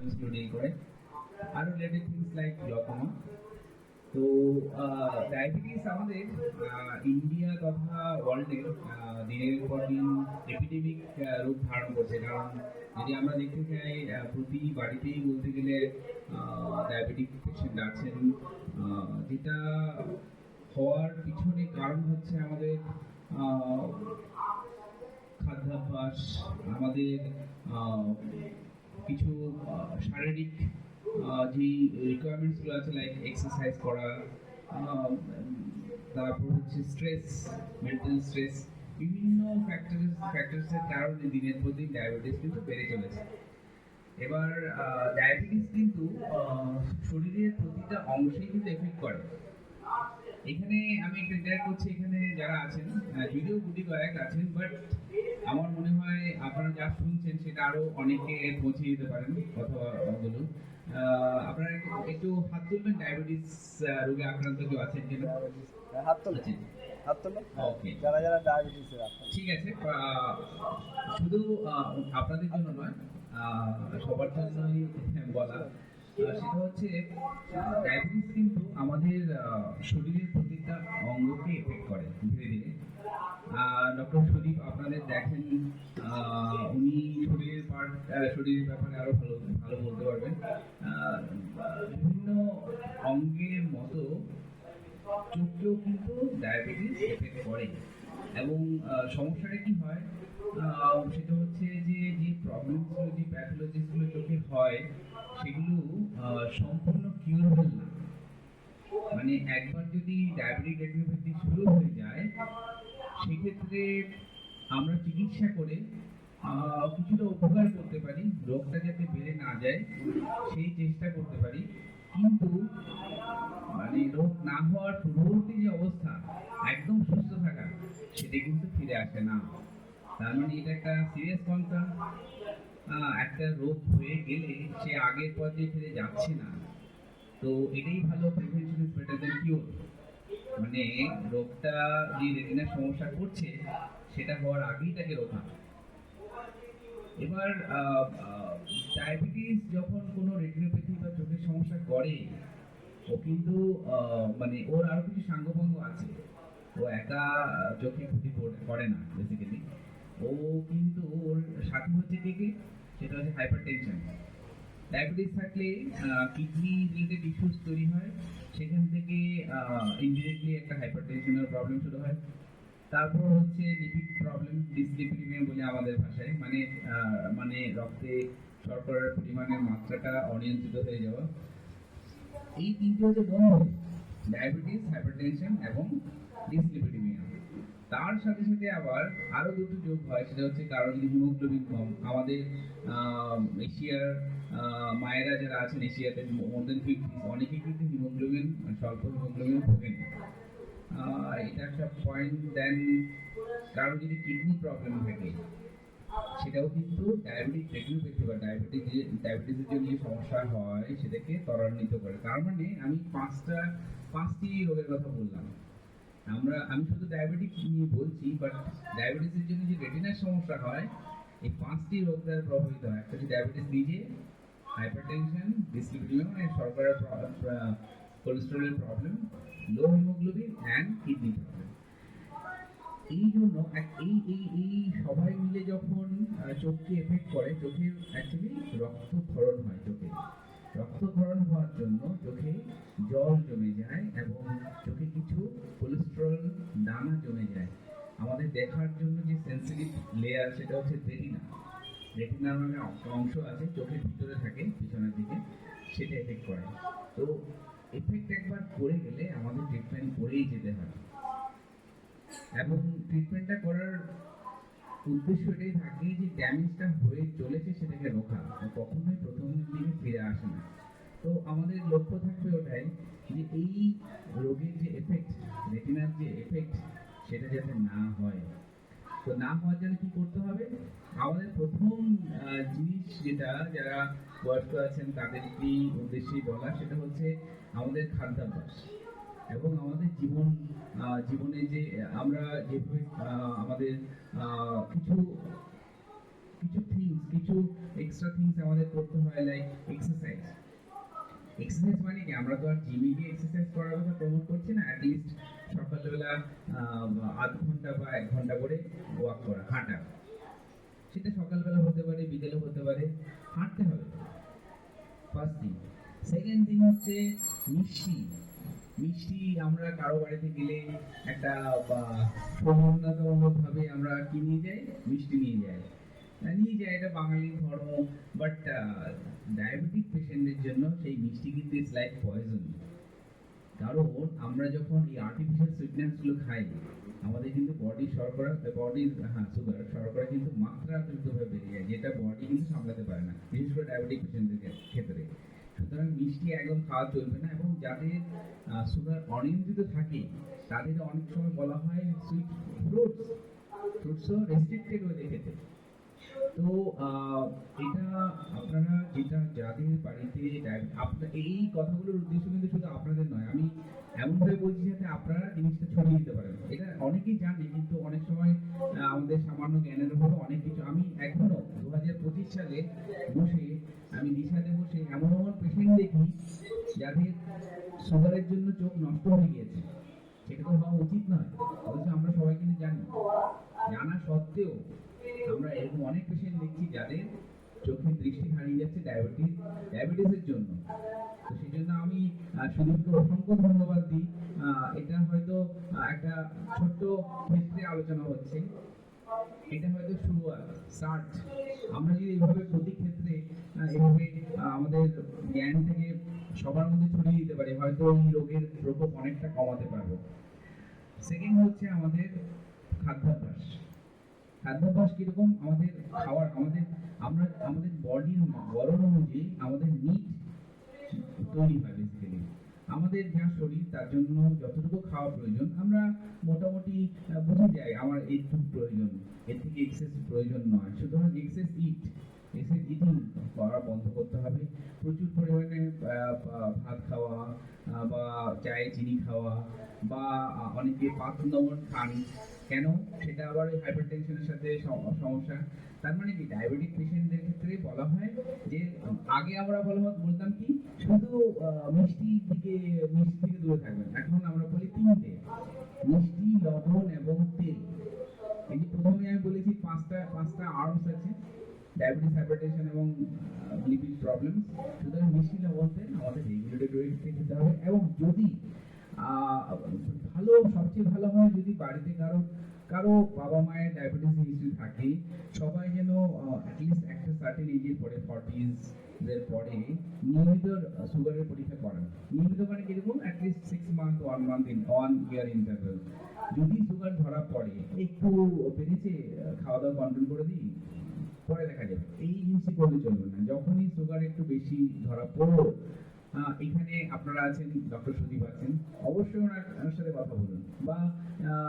Deal করে আরও related things like glaucoma তো ডায়াবেটিস আমাদের ইন্ডিয়া তথা ওয়ার্ল্ডের দিনের পর দিন এপিডেমিক রূপ ধারণ করছে। কারণ যদি আমরা দেখতে চাই প্রতি বাড়িতেই বলতে গেলে ডায়াবেটিক পেশেন্ট আছেন যেটা হওয়ার পিছনে কারণ হচ্ছে আমাদের খাদ্যাভ্যাস, আমাদের কিছু শারীরিক যে রিকোয়ারমেন্টসগুলো আছে লাইক এক্সারসাইজ করা তারপর হচ্ছে স্ট্রেস মেন্টাল স্ট্রেস বিভিন্ন ফ্যাক্টরস ফ্যাক্টরসের কারণে দিনের পর দিন ডায়াবেটিস কিন্তু বেড়ে চলেছে। এবার ডায়াবেটিস কিন্তু শরীরের প্রতিটা অংশেই কিন্তু এফেক্ট করে। এখানে আমি একটু ইন্টারেক্ট করছি এখানে যারা আছেন যদিও গুটি কয়েক আছেন বাট আমার মনে হয় আপনারা যা শুনছেন সেটা আরও অনেকে পৌঁছে দিতে পারেন অথবা বলুন। আপনারা একটু- হাত তুলবেন ডায়াবেটিস রোগে আক্রান্ত কেউ আছেন কিনা? হ্যাঁ, হাত তোলো হাত তোলো ওকে যারা যারা ডায়াবেটিসের ঠিক আছে শুধু আপনাদের জন্য নয় সবার জন্যই বলা। সেটা হচ্ছে ডায়াবেটিস কিন্তু আমাদের শরীরের প্রতিটা অঙ্গকে এফেক্ট করে ধীরে ধীরে। ডক্টর সুদীপ আপনাদের দেখেন উনি শরীরের পার্ট শরীরের ব্যাপারে আরও ভালো ভালো বলতে পারবেন। বিভিন্ন অঙ্গের মতো চোখকেও কিন্তু ডায়াবেটিস এফেক্ট করে। এবং সমস্যাটা কি হয়? সেটা হচ্ছে যে যে প্রবলেমসগুলো যে প্যাথোলজিসগুলো চোখে হয় সেগুলো সম্পূর্ণ কিউরেবল না মানে একবার যদি ডায়াবেটিক রেটিনোপ্যাথি শুরু হয়ে যায়, সেক্ষেত্রে আমরা চিকিৎসা করে কিছুটা উপকার করতে পারি, রোগটা যাতে বেড়ে না যায়, সেই চেষ্টা করতে পারি। কিন্তু মানে রোগ না হওয়ার পূর্ববর্তী যে অবস্থা, একদম সুস্থ থাকা, সেটা কিন্তু ফিরে আসে না। তার মানে এটা একটা সিরিয়াস কনসার্ন একটা রোগ হয়ে গেলে সে আগের পর্যায়ে ফিরে যাচ্ছে না। তো এটাই ভালো prevention is better than cure মানে রোগটা যে রেটিনার সমস্যা করছে, সেটা হওয়ার আগেই তাকে রোখা এবার ডায়াবেটিস যখন কোনো রেটিনোপ্যাথি বা চোখের সমস্যা করে, ও কিন্তু মানে ওর আরও কিছু সাঙ্গভঙ্গ আছে। ও একা চোখে ক্ষতি করে না বেসিক্যালি ও কিন্তু ওর সাথে হচ্ছে কে কে? সেটা হচ্ছে হাইপার টেনশন ডায়াবেটিস থাকলে কিডনি রিলেটেড ইস্যুস তৈরি হয়, সেখান থেকে ইনডিরেক্টলি একটা হাইপার টেনশনের প্রবলেম শুরু হয়। তারপর হচ্ছে লিপিড প্রবলেম ডিসলিপিডিমিয়া বলে আমাদের ভাষায় মানে মানে রক্তে শর্করার পরিমাণের মাত্রাটা অনিয়ন্ত্রিত হয়ে যাওয়া। এই তিনটে হচ্ছে বন্ধু ডায়াবেটিস হাইপারটেনশন এবং ডিসলিপিডিমিয়া তার সাথে সাথে আবার আরও দুটো যোগ হয়, সেটা হচ্ছে কারও যদি হিমোগ্লোবিন কম। আমাদের এশিয়ার মায়েরা যারা আছেন এশিয়াতে মোর দেন ফিফটি অনেকে কিন্তু হিমোগ্লোবিন, স্বল্প হিমোগ্লোবিন ভোগেন এটা একটা পয়েন্ট দেন কারও যদি কিডনি প্রবলেম থাকে, সেটাও কিন্তু ডায়াবেটিক রেটিনোপ্যাথি বা ডায়াবেটিক যে ডায়াবেটিসের জন্য যে সমস্যা হয়, সেটাকে ত্বরান্বিত করে। তার মানে আমি পাঁচটা পাঁচটি রোগের কথা বললাম। আমরা, আমি শুধু ডায়াবেটিক নিয়ে বলছি বাট ডায়াবেটিসের জন্য যে রেটিনার সমস্যা হয়, এই পাঁচটি রোগ দ্বারা প্রভাবিত হয়। একটা ডায়াবেটিস নিজে হাইপারটেনশন ডিসলিপিডিমিয়া মানে শর্করার কোলেস্টেরলের problem low haemoglobin and kidney problem এই জন্য এই এই এই সবাই মিলে যখন চোখকে এফেক্ট করে, চোখের অ্যাকচুয়ালি রক্ত রক্তক্ষরণ হয়, চোখে। রক্তক্ষরণ হওয়ার জন্য চোখে জল জমে যায় এবং চোখে কিছু কোলেস্ট্রল দানা জমে যায়। আমাদের দেখার জন্য যে সেন্সিটিভ লেয়ার সেটা হচ্ছে রেটিনা রেটিনার নামে অংশ আছে, চোখের ভিতরে থাকে, পিছনের দিকে, সেটা এফেক্ট করে। তো এফেক্ট একবার করে গেলে আমাদের ট্রিটমেন্ট করেই যেতে হয় এবং ট্রিটমেন্টটা করার উদ্দেশ্য এটাই থাকে যে ড্যামেজটা হয়ে চলেছে সেটাকে রোখা কখনোই প্রথম দিকে ফিরে আসে না। তো আমাদের লক্ষ্য থাকবে ওটাই যে এই রোগের যে এফেক্ট রেটিনার যে এফেক্ট সেটা যাতে না হয়। তো না হওয়ার জন্য কি করতে হবে? আমাদের প্রথম জিনিস যেটা যারা বয়স্ক আছেন, তাদেরকেই উদ্দেশ্যেই বলা, সেটা হচ্ছে আমাদের খাদ্যাভ্যাস। এবং আমাদের জীবন জীবনে যে, আমরা যেভাবে আমাদের কিছু কিছু থিংস কিছু এক্সট্রা থিংস আমাদের করতে হয় লাইক এক্সারসাইজ এক্সারসাইজ মানে কি? আমরা তো আর জিমে গিয়ে এক্সারসাইজ করার কথা প্রমোট করছি না অ্যাটলিস্ট সকালবেলা আধ ঘণ্টা বা এক ঘণ্টা করে ওয়াক করা, হাঁটা। সেটা সকালবেলা হতে পারে, বিকেলে হতে পারে, হাঁটতে হবে। ফার্স্ট থিং সেকেন্ড থিং হচ্ছে মিষ্টি মিষ্টি আমরা কারও বাড়িতে গেলে একটা ভাবে আমরা কি নিয়ে যাই? মিষ্টি নিয়ে যাই। নিয়ে যাই, এটা বাঙালি ধর্ম বাট ডায়াবেটিক পেশেন্টের জন্য সেই মিষ্টি কিন্তু ইজ লাইক পয়জন কারণ আমরা যখন এই আর্টিফিশিয়াল সুইটনেসগুলো খাই, আমাদের কিন্তু বডি শর্করা বডির হ্যাঁ সুগার শর্করা কিন্তু মাত্রাতিরিক্তভাবে বেড়ে যায়, যেটা বডি কিন্তু সামলাতে পারে না, বিশেষ করে ডায়াবেটিক পেশেন্টদের ক্ষেত্রে। সুতরাং মিষ্টি একদম খাওয়া চলবে না এবং যাদের সুগার অনিয়ন্ত্রিত থাকে তাদের অনেক সময় বলা হয় সুইট ফ্রুটস ফ্রুটসও রেস্ট্রিক্টেড হয়ে খেতে। তো এটা আপনারা যেটা যাদের বাড়িতে আপনার এই কথাগুলোর উদ্দেশ্য কিন্তু শুধু আপনাদের নয়, আমি এমনভাবে বলছি যাতে আপনারা জিনিসটা ছড়িয়ে দিতে পারেন। এটা অনেকেই জানে, কিন্তু অনেক সময় আমাদের সামান্য জ্ঞানের অভাবে অনেক কিছু, আমি এখনও দু হাজার পঁচিশ সালে বসে, আমি দিশাতে বসে এমন এমন পেশেন্ট দেখি, যাদের সুগারের জন্য চোখ নষ্ট হয়ে গিয়েছে। সেটা তো হওয়া উচিত নয়, অথচ আমরা সবাই কিন্তু জানি। জানা সত্ত্বেও আমরা এরকম অনেক পেশেন্ট দেখছি যাদের চোখের দৃষ্টি হারিয়ে যাচ্ছে ডায়াবেটিস ডায়াবেটিসের জন্য। তো সেই জন্য আমি সুদীপকে অসংখ্য ধন্যবাদ দিই। এটা হয়তো একটা ছোট্ট ক্ষেত্রে আলোচনা হচ্ছে। এটা হয়তো শুরুয়াত স্টার্ট আমরা যদি এইভাবে প্রতি ক্ষেত্রে এভাবে আমাদের জ্ঞান থেকে সবার মধ্যে ছড়িয়ে দিতে পারি, হয়তো এই রোগের প্রকোপ অনেকটা কমাতে পারব। সেকেন্ড হচ্ছে আমাদের খাদ্যাভ্যাস। খাদ্যাভ্যাস কীরকম? আমাদের খাওয়ার, আমাদের, আমরা, আমাদের বডির গড়ন অনুযায়ী আমাদের মিট তৈরি হয় বেসিক্যালি আমাদের যা শরীর, তার জন্য যতটুকু খাওয়া প্রয়োজন, আমরা মোটামুটি বুঝে যাই আমার এইটুকু প্রয়োজন। এর থেকে এক্সেস প্রয়োজন নয়। সুতরাং এক্সেস ইট এক্সেস ইটিং করা বন্ধ করতে হবে। প্রচুর পরিমাণে ভাত খাওয়া বা চায়ে চিনি খাওয়া, বা অনেকে দমন খান কেন? সেটা আবার ওই হাইপার টেনশনের সাথে সম- সমস্যা। তার মানে কি? ডায়াবেটিক পেশেন্টদের ক্ষেত্রে বলা হয় যে, আগে আমরা বলা বলতাম কি, শুধু মিষ্টির দিকে, মিষ্টি থেকে দূরে থাকবেন। এখন আমরা বলি তিনটে। মিষ্টি, লবণ এবং তেল। এই প্রথমে আমি বলেছি পাঁচটা পাঁচটা আর্মস আছে। ডায়াবেটিস হাইপারটেনশন এবং লিপিড প্রবলেম সুতরাং মিষ্টি, লবণ, তেল আমাদের রেগুলেটেড ওয়েটে খেতে হবে। এবং যদি ভালো, সবচেয়ে ভালো হয় যদি বাড়িতে কারও কারও বাবা মায়ের ডায়াবেটিস হিস্ট্রি থাকে, সবাই যেন অ্যাটলিস্ট একটা সার্টেন এজের পরে ফর্টিজ এর পরে নিয়মিত সুগারের পরীক্ষা করান। নিয়মিত মানে কীরকম at least six month one month in one year interval যদি সুগার ধরা পড়ে, একটু বেড়েছে খাওয়া দাওয়া কন্ট্রোল করে দিই, পরে দেখা যাবে। এই জিনিসই করলে চলবে না। যখনই সুগার একটু বেশি ধরা পড়ল এখানে আপনারা আছেন ডক্টর সুদীপ আছেন। অবশ্যই ওনার সাথে কথা বলুন। বা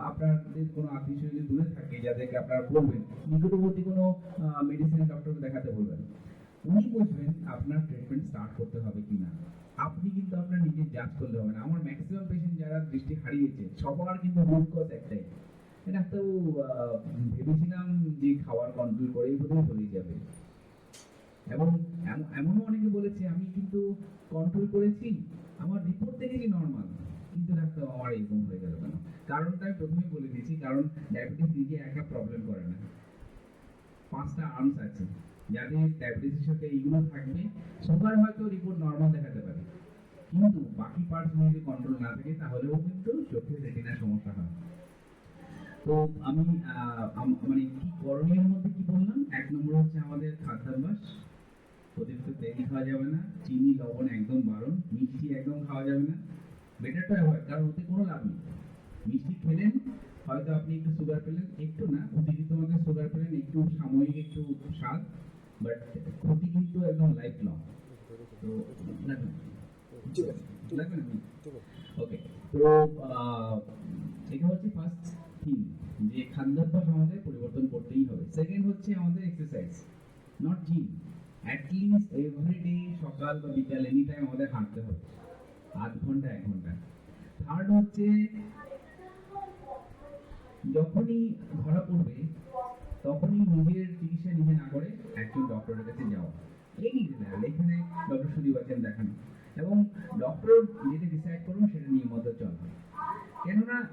আপনাদের কোনো আত্মীয় স্বজন দূরে থাকে যাদেরকে আপনারা বলবেন নিকটবর্তী কোনো মেডিসিন ডক্টরকে দেখাতে বলবেন উনি বুঝবেন আপনার ট্রিটমেন্ট স্টার্ট করতে হবে কিনা? আপনি কিন্তু আপনার নিজের জাজ করলে হবে না। আমার ম্যাক্সিমাম পেশেন্ট যারা দৃষ্টি হারিয়েছে সবার কিন্তু রুট কজ একটাই। ডাক্তারবাবু আহ, ভেবেছিলাম যে খাবার কন্ট্রোল করেই বোধহয় হয়ে যাবে। এবং এম- এমনও অনেকে বলেছে, আমি কিন্তু কন্ট্রোল করেছি, আমার রিপোর্ট দেখেছি নর্মাল কিন্তু ডাক্তার আমার এরকম হয়ে গেল কেন? কারণটা আমি প্রথমেই বলে দিয়েছি, কারণ ডায়াবেটিস নিজে একা প্রবলেম করে না। পাঁচটা আর্মস আছে, যাদের ডায়াবেটিসের সাথে এইগুলো থাকবে সুগার হয়তো রিপোর্ট নর্মাল দেখাতে পারে। কিন্তু বাকি পার্টস যদি কন্ট্রোল না থাকে, তাহলেও কিন্তু চোখের রেটিনার সমস্যা হয়। তো আমি মানে কি করণীয় মধ্যে কি বললাম? এক নম্বর হচ্ছে আমাদের খাদ্যাভ্যাস অতিরিক্ত তেল খাওয়া যাবে না, চিনি, লবণ একদম বারণ, মিষ্টি একদম খাওয়া যাবে না। বেটার তো অ্যাভয়েড কারণ ওতে কোনো লাভ নেই। মিষ্টি খেলেন, হয়তো আপনি একটু সুগার পেলেন, একটু না, অতিরিক্ত মাত্রায় সুগার পেলেন, একটু সাময়িক একটু স্বাদ বাট ক্ষতি কিন্তু একদম লাইফ লং তো লাগবে না। ওকে তো এটা হচ্ছে ফার্স্ট থিং যে খাদ্যাভ্যাস আমাদের পরিবর্তন করতেই হবে। সেকেন্ড হচ্ছে আমাদের exercise not gym at least everyday সকাল বা বিকাল এনি টাইম আমাদের হাঁটতে হবে। আধ ঘণ্টা, এক ঘণ্টা। থার্ড হচ্ছে, যখনই ধরা পড়বে, তখনই নিজের চিকিৎসা নিজে না করে একজন ডক্টরের কাছে যাওয়া। এই লেভেল এখানে ডক্টর সুদীপ আছেন দেখানো। এবং ডক্টর যেটা ডিসাইড করবেন সেটা নিয়মিত চলবে। কেননা,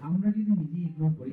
আমরা যদি নিজে ইগনোর করি